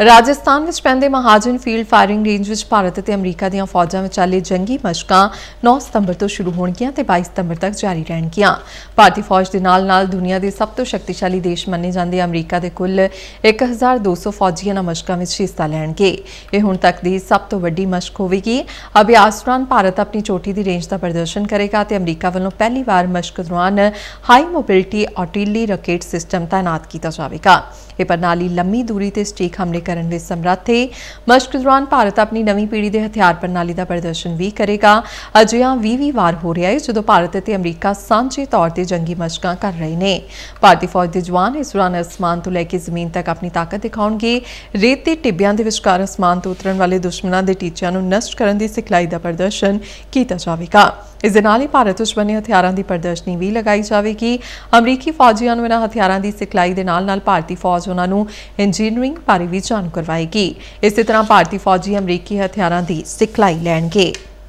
ਰਾਜਸਥਾਨ ਵਿੱਚ ਪੈਂਦੇ Mahajan field firing range ਵਿੱਚ ਭਾਰਤ ਅਤੇ ਅਮਰੀਕਾ ਦੀਆਂ ਫੌਜਾਂ ਵਿਚਾਲੇ ਜੰਗੀ ਮਸ਼ਕਾਂ 9 ਸਤੰਬਰ ਤੋਂ ਸ਼ੁਰੂ ਹੋਣਗੀਆਂ ਤੇ 22 ਸਤੰਬਰ ਤੱਕ ਜਾਰੀ ਰਹਿਣਗੀਆਂ। ਭਾਰਤੀ ਫੌਜ ਦੇ ਨਾਲ-ਨਾਲ ਦੁਨੀਆ ਦੇ ਸਭ ਤੋਂ ਸ਼ਕਤੀਸ਼ਾਲੀ ਦੇਸ਼ ਮੰਨੇ ਜਾਂਦੇ ਅਮਰੀਕਾ ਦੇ ਕੁੱਲ 1200 ਫੌਜੀ ਇਹਨਾਂ ਮਸ਼ਕਾਂ ਵਿੱਚ ਹਿੱਸਾ ਲੈਣਗੇ। ਇਹ ਹੁਣ ਤੱਕ ਦੀ ਸਭ ਤੋਂ ਵੱਡੀ ਮਸ਼ਕ ਹੋਵੇਗੀ। ਅਭਿਆਸ ਦੌਰਾਨ ਭਾਰਤ ਆਪਣੀ ਚੋਟੀ ਦੀ ਰੇਂਜ ਦਾ ਪ੍ਰਦਰਸ਼ਨ ਕਰੇਗਾ ਤੇ ਅਮਰੀਕਾ ਵੱਲੋਂ ਪਹਿਲੀ ਵਾਰ ਮਸ਼ਕ ਦੌਰਾਨ high mobility artillery rocket system ਤਾਇਨਾਤ ਕੀਤਾ ਜਾਵੇਗਾ। ਇਹ ਪ੍ਰਣਾਲੀ ਲੰਮੀ ਦੂਰੀ ਤੇ ਸਟੀਕ ਹਮਲੇ ਕਰਨ ਵਿੱਚ ਸਮਰੱਥ ਹੈ ਮਸ਼ਕ ਦੌਰਾਨ ਭਾਰਤ ਆਪਣੀ ਨਵੀਂ ਪੀੜ੍ਹੀ ਦੇ ਹਥਿਆਰ ਪ੍ਰਣਾਲੀ ਦਾ ਪ੍ਰਦਰਸ਼ਨ ਵੀ ਕਰੇਗਾ। ਅਜਿਹਾ 20 ਵਾਰ ਹੋ ਰਿਹਾ ਹੈ ਜਦੋਂ ਭਾਰਤ ਅਤੇ ਅਮਰੀਕਾ ਸਾਂਝੇ ਤੌਰ ਤੇ ਜੰਗੀ ਮਸ਼ਕਾਂ ਕਰ ਰਹੇ ਨੇ। ਭਾਰਤੀ ਫੌਜ ਦੇ ਜਵਾਨ ਇਸ ਦੌਰਾਨ ਅਸਮਾਨ ਤੋਂ ਲੈ ਕੇ ਜ਼ਮੀਨ ਤੱਕ ਆਪਣੀ ਤਾਕਤ ਦਿਖਾਉਣਗੇ। ਰੇਤ ਦੇ ਟਿੱਬਿਆਂ ਦੇ ਵਿਚਕਾਰ ਅਸਮਾਨ ਤੋਂ ਉਤਰਨ ਵਾਲੇ ਦੁਸ਼ਮਣਾਂ ਦੇ ਟੀਚਿਆਂ ਨੂੰ ਨਸ਼ਟ ਕਰਨ ਦੀ ਸਿਖਲਾਈ ਦਾ ਪ੍ਰਦਰਸ਼ਨ ਕੀਤਾ ਜਾਵੇਗਾ। ਇਸ ਦੇ ਨਾਲ ਹੀ ਭਾਰਤ ਵਿੱਚ ਬਣੇ ਹਥਿਆਰਾਂ ਦੀ ਪ੍ਰਦਰਸ਼ਨੀ ਵੀ ਲਗਾਈ ਜਾਵੇਗੀ। ਅਮਰੀਕੀ ਫੌਜੀਆਂ ਨੂੰ ਇਹਨਾਂ ਹਥਿਆਰਾਂ ਦੀ ਸਿਖਲਾਈ ਦੇ ਨਾਲ-ਨਾਲ ਭਾਰਤੀ ਫੌਜ ਉਹਨਾਂ ਨੂੰ ਇੰਜੀਨੀਅਰਿੰਗ ਬਾਰੇ ਵੀ ਜਾਣੂ ਕਰਵਾਏਗੀ। ਇਸੇ ਤਰ੍ਹਾਂ ਭਾਰਤੀ ਫੌਜੀ ਅਮਰੀਕੀ ਹਥਿਆਰਾਂ ਦੀ ਸਿਖਲਾਈ ਲੈਣਗੇ।